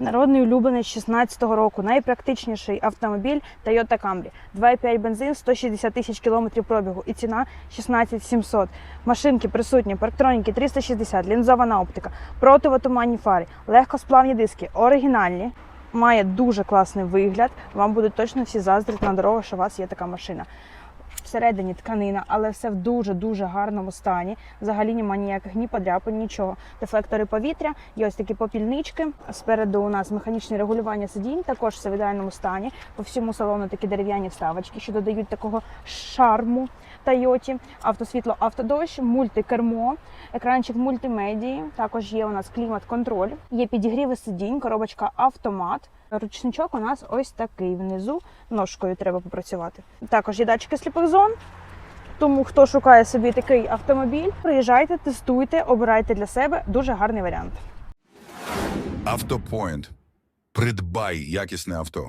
Народний улюблений з 16-го року, найпрактичніший автомобіль Toyota Camry. 2,5 бензин, 160 тисяч кілометрів пробігу і ціна 16 700. Машинки присутні, парктроніки 360, лінзована оптика, противотуманні фари, легкосплавні диски, оригінальні. Має дуже класний вигляд. Вам будуть точно всі заздрити на дорогу, що у вас є така машина. Всередині тканина, але все в дуже дуже гарному стані. Взагалі немає ніяких ні подряпин, нічого. Дефлектори повітря, є ось такі попільнички. Спереду у нас механічне регулювання сидінь, також все в ідеальному стані. По всьому салону такі дерев'яні вставочки, що додають такого шарму Тойоті. Автосвітло, автодощ, мультикермо, екранчик мультимедії. Також є у нас клімат-контроль, є підігріви сидінь, коробочка автомат. Ручничок у нас ось такий внизу. Ножкою треба попрацювати. Також є датчики зон. Тому хто шукає собі такий автомобіль, приїжджайте, тестуйте, обирайте для себе дуже гарний варіант. Автопоінт. Придбай якісне авто.